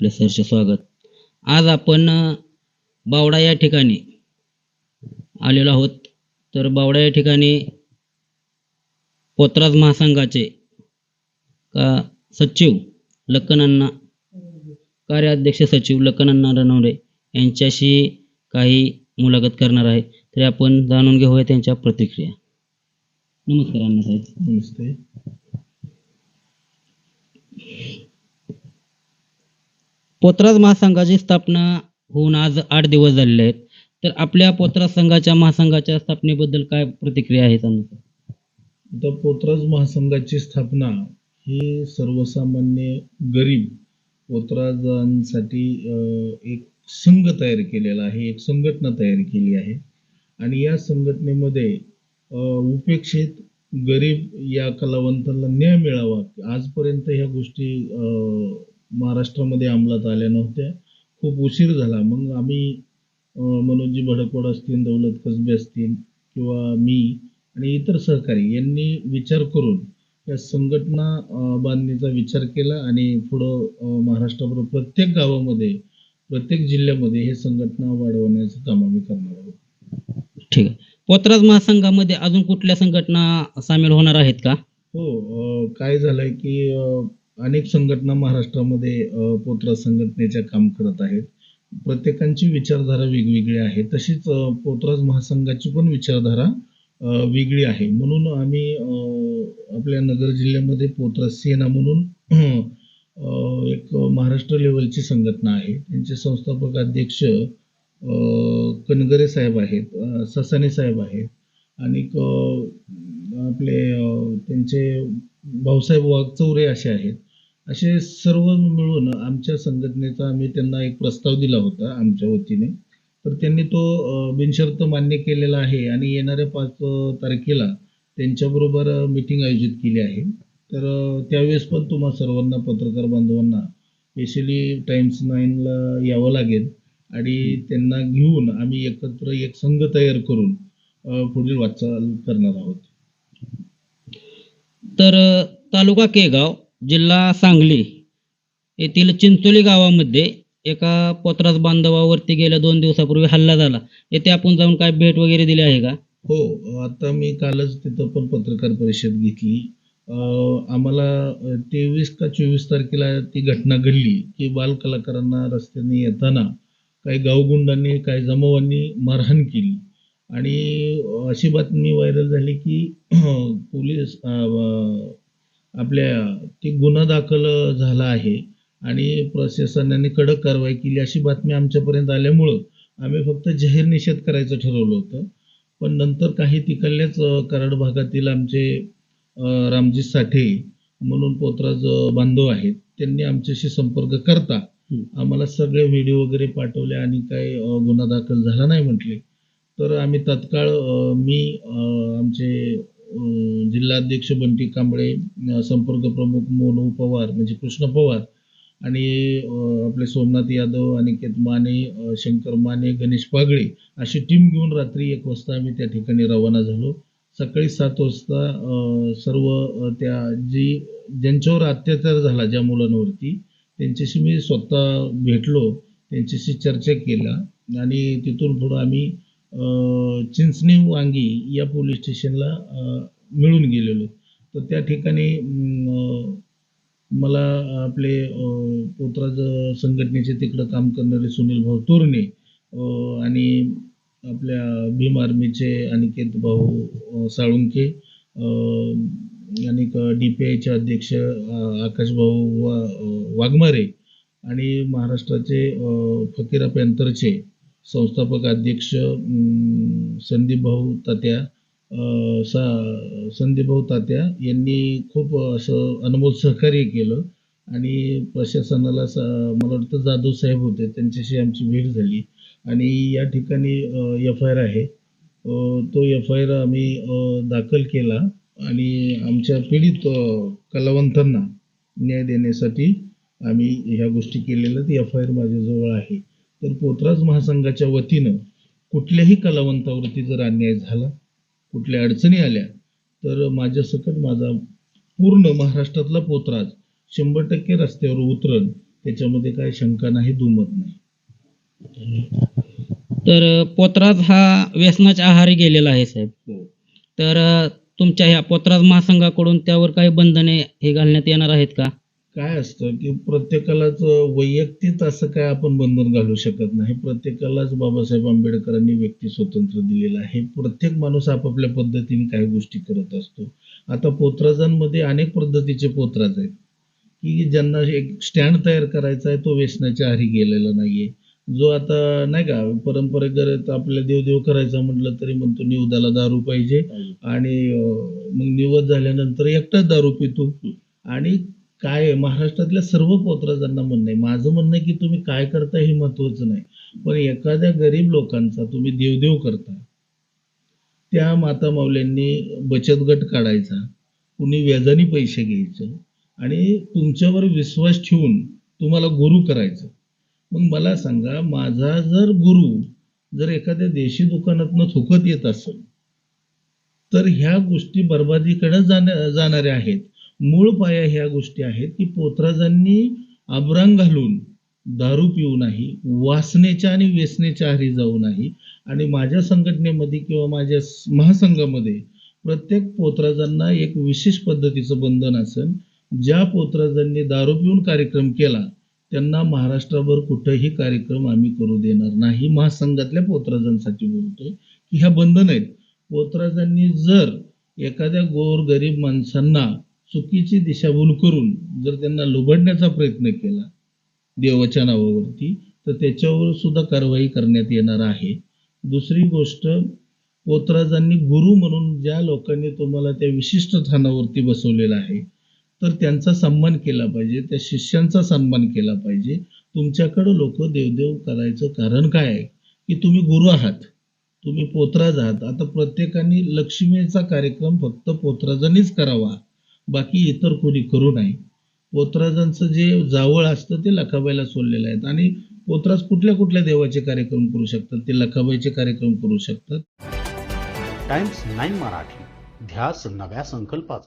आपल्या सरचे स्वागत. आज आपण बावडा या ठिकाणी आलेलो आहोत. तर बावडा या ठिकाणी पोत्राज महासंघाचे का सचिव लक्कनांना कार्याध्यक्ष सचिव लक्कनांना रणवडे यांच्याशी काही मुलाखत करणार आहे. तरी आपण जाणून घेऊया त्यांच्या प्रतिक्रिया. नमस्कार अण्णा साहेब. नमस्ते. पोतराज महासंघाची स्थापना होऊन आज आठ दिवस झालेले आहेत. तर आपल्या पोतराज संघाच्या महासंघाच्या स्थापनेबद्दल काय प्रतिक्रिया आहे अण्णा आता पोतराज महासंघाची स्थापना ही सर्वसामान्य गरीब पोतराजांसाठी एक संघ तयार केलेला आहे एक संघटना तयार केली आहे. आणि या संघटनेमध्ये उपेक्षित गरीब या कलावंतांना न्याय मिळावा. आजपर्यंत ह्या गोष्टी महाराष्ट्रामध्ये अंमलात आल्या नव्हत्या खूप उशीर झाला. मग आम्ही मनोजी भडकवड असतील दौलत कसबे असतील किंवा मी आणि इतर सहकारी यांनी विचार करून या संघटना बांधणीचा विचार केला आणि पुढं महाराष्ट्राबरोबर प्रत्येक गावामध्ये प्रत्येक जिल्ह्यामध्ये हे संघटना वाढवण्याचं काम आम्ही करणार आहोत. ठीक आहे. पोतराज महासंघामध्ये अजून कुठल्या संघटना सामील होणार आहेत का? हो काय झालंय की अनेक संघटना महाराष्ट्रामध्ये अ, संघटनेच्या काम करत आहेत. प्रत्येकांची विचारधारा वेगवेगळी आहे. तशीच पोतराज महासंघाची पण विचारधारा वेगळी आहे. म्हणून आम्ही आपल्या नगर जिल्ह्यामध्ये पोतराज सेना म्हणून एक महाराष्ट्र लेवलची संघटना आहे. त्यांचे संस्थापक अध्यक्ष कनगरे साहेब आहेत ससाने साहेब आहेत. आणि आपले त्यांचे भाऊसाहेब वाघचौरे असे आहेत. असे सर्व मिळून आमच्या संघटनेचा आम्ही त्यांना एक प्रस्ताव दिला होता आमच्या वतीने. तर त्यांनी तो बिनशर्त मान्य केलेला आहे आणि येणाऱ्या पाच तारखेला त्यांच्याबरोबर मीटिंग आयोजित केली आहे. तर त्यावेळेस पण तुम्हा सर्वांना पत्रकार बांधवांना स्पेशली टाइम्स नाईनला यावं लागेल आणि त्यांना घेऊन आम्ही एकत्र एक संघ तयार करून पुढील वाटचाल करणार आहोत. तर तालुका केगाव जिल्हा सांगली येथील चिंचोली गावामध्ये एका पोत्रास बांधवावरती गेल्या दोन दिवसापूर्वी हल्ला झाला. येथे आपण जाऊन काय भेट वगैरे दिली आहे का? हो आता मी कालच तिथं पण पत्रकार परिषद घेतली. आम्हाला तेवीस का चोवीस तारखेला ती घटना घडली की बाल कलाकारांना रस्त्याने येताना काही गावगुंडांनी काही जमावांनी मारहाण केली. आणि अशी बातमी व्हायरल झाली की पोलीस आपल्या ती गुन्हा दाखल झाला आहे. आणि प्रशासनाने कडक कारवाई केली अशी बातमी आमच्यापर्यंत आल्यामुळं आम्ही फक्त जाहीर निषेध करायचं ठरवलं होतं. पण नंतर काही तिकडल्याच कराड भागातील आमचे रामजी साठे म्हणून पोतराज बांधव आहेत त्यांनी आमच्याशी संपर्क करता. आम्हाला सगळे व्हिडिओ वगैरे पाठवले आणि काही गुन्हा दाखल झाला नाही म्हटले. तर आम्ही तात्काळ मी आमचे जिल्हाध्यक्ष बंटी कांबळे संपर्क प्रमुख मोनू पवार म्हणजे कृष्ण पवार आणि आपले सोमनाथ यादव अनिकेत माने शंकर माने गणेश पागळे अशी टीम घेऊन रात्री एक वाजता आम्ही त्या ठिकाणी रवाना झालो. सकाळी सात वाजता सर्व त्या जी ज्यांच्यावर अत्याचार झाला ज्या मुलांवरती त्यांच्याशी मी स्वतः भेटलो त्यांच्याशी चर्चा केला आणि तिथून पुढं आम्ही चिंचणी वांगी या पोलीस स्टेशनला मिळून गेलेलो. तर त्या ठिकाणी मला आपले पोतराज संघटनेचे तिकडं काम करणारे सुनील भाऊ तोरणे आणि आपल्या भीम आर्मीचे अनिकेत भाऊ साळुंके आणि डी पी आयचे अध्यक्ष आकाशभाऊ वा वाघमारे आणि महाराष्ट्राचे फकीरा पॅन्थरचे संस्थापक अध्यक्ष संदीप भाऊ तात्या सा संदीपभाऊ तात्या यांनी खूप असं अनमोल सहकार्य केलं आणि प्रशासनाला स मला वाटतं जाधव साहेब होते त्यांच्याशी आमची भेट झाली. आणि या ठिकाणी एफ आय आर आहे. तो एफ आय आर आम्ही दाखल केला आणि आमच्या पीडित कलावंतांना न्याय देण्यासाठी आम्ही ह्या गोष्टी केलेल्या एफ आय आर माझ्याजवळ आहे. तर पोतराज महासंघाच्या वतीनं कुठल्याही कलावंतावरती जर अन्याय झाला कुठल्या अडचणी आल्या तर माझ्यासकट माझा पूर्ण महाराष्ट्रातला पोतराज शंभर टक्के रस्त्यावर उतरण त्याच्यामध्ये काय शंका नाही दुमत नाही. तर पोतराज हा व्यसनाच्या आहारी गेलेला आहे साहेब. तर अ, तुमच्या ह्या पोतराज महासंघाकडून त्यावर काही बंधने हे घालण्यात येणार आहेत का? काय असतं की प्रत्येकालाच वैयक्तिक असं काय आपण बंधन घालू शकत नाही. प्रत्येकालाच बाबासाहेब आंबेडकरांनी व्यक्ती स्वतंत्र दिलेलं आहे. प्रत्येक माणूस आपापल्या पद्धतीने काही गोष्टी करत असतो. आता पोतराजांमध्ये अनेक पद्धतीचे पोतराज आहेत. की ज्यांना एक स्टँड तयार करायचा आहे तो व्यसनाच्या आहारी गेलेला नाहीये. जो आता नाही का परंपरेगत आपल्या देवदेव करायचा म्हटलं तरी म्हणतो निवदाला दारू पाहिजे आणि मग निवद झाल्यानंतर एकटाच दारू पितो. आणि काय महाराष्ट्रातल्या सर्व पोतराजांना म्हणणं आहे. माझं म्हणणं आहे की तुम्ही काय करता हे महत्वाचं नाही. पण एखाद्या गरीब लोकांचा तुम्ही देवदेव करता. त्या माता माऊल्यांनी बचत गट काढायचा. कुणी व्याजाने पैसे घ्यायचं. आणि तुमच्यावर विश्वास ठेवून तुम्हाला गुरु करायचं. मग मला सांगा माझा जर गुरु जर एखाद्या देशी दुकानातनं थुकत येत असेल तर ह्या गोष्टी बर्बादीकडे जाण्या जाणाऱ्या आहेत. मूळ पाया ह्या गोष्टी आहेत की पोतराजांनी आबरांग घालून दारू पिऊ नाही वासनेच्या आणि व्यसनेच्या आहारी जाऊ नाही. आणि माझ्या संघटनेमध्ये किंवा माझ्या महासंघामध्ये प्रत्येक पोतराजांना एक विशेष पद्धतीचं बंधन असेल ज्या पोतराजांनी दारू पिऊन कार्यक्रम केला त्यांना महाराष्ट्राभर कुठंही कार्यक्रम आम्ही करू देणार नाही. महासंघातल्या पोतराजांसाठी बोलतोय की ह्या बंधन आहेत. पोतराजांनी जर एखाद्या गोर गरीब माणसांना चुकीची दिशाभूल करून जर त्यांना लुबडण्याचा प्रयत्न केला देवाच्या नावावरती तर त्याच्यावर सुद्धा कारवाई करण्यात येणार आहे. दुसरी गोष्ट पोतराजांनी गुरु म्हणून ज्या लोकांनी तुम्हाला त्या विशिष्ट स्थानावरती बसवलेलं आहे तर त्यांचा सन्मान केला पाहिजे त्या शिष्यांचा सन्मान केला पाहिजे. तुमच्याकडं लोक देवदेव करायचं कारण काय आहे? की तुम्ही गुरु आहात तुम्ही पोतराज आहात. आता प्रत्येकाने लक्ष्मीचा कार्यक्रम फक्त पोतराजांनीच करावा. बाकी इतर कोणी करू नये. पोतराजांचं जे जावळ असतं ते लखाबाईला सोडलेलं आहेत. आणि पोतराज कुठल्या कुठल्या देवाचे कार्यक्रम करू शकतात? ते लखाबाईचे कार्यक्रम करू शकतात. Times nine Marathi. ध्यास नव्या संकल्पाचा.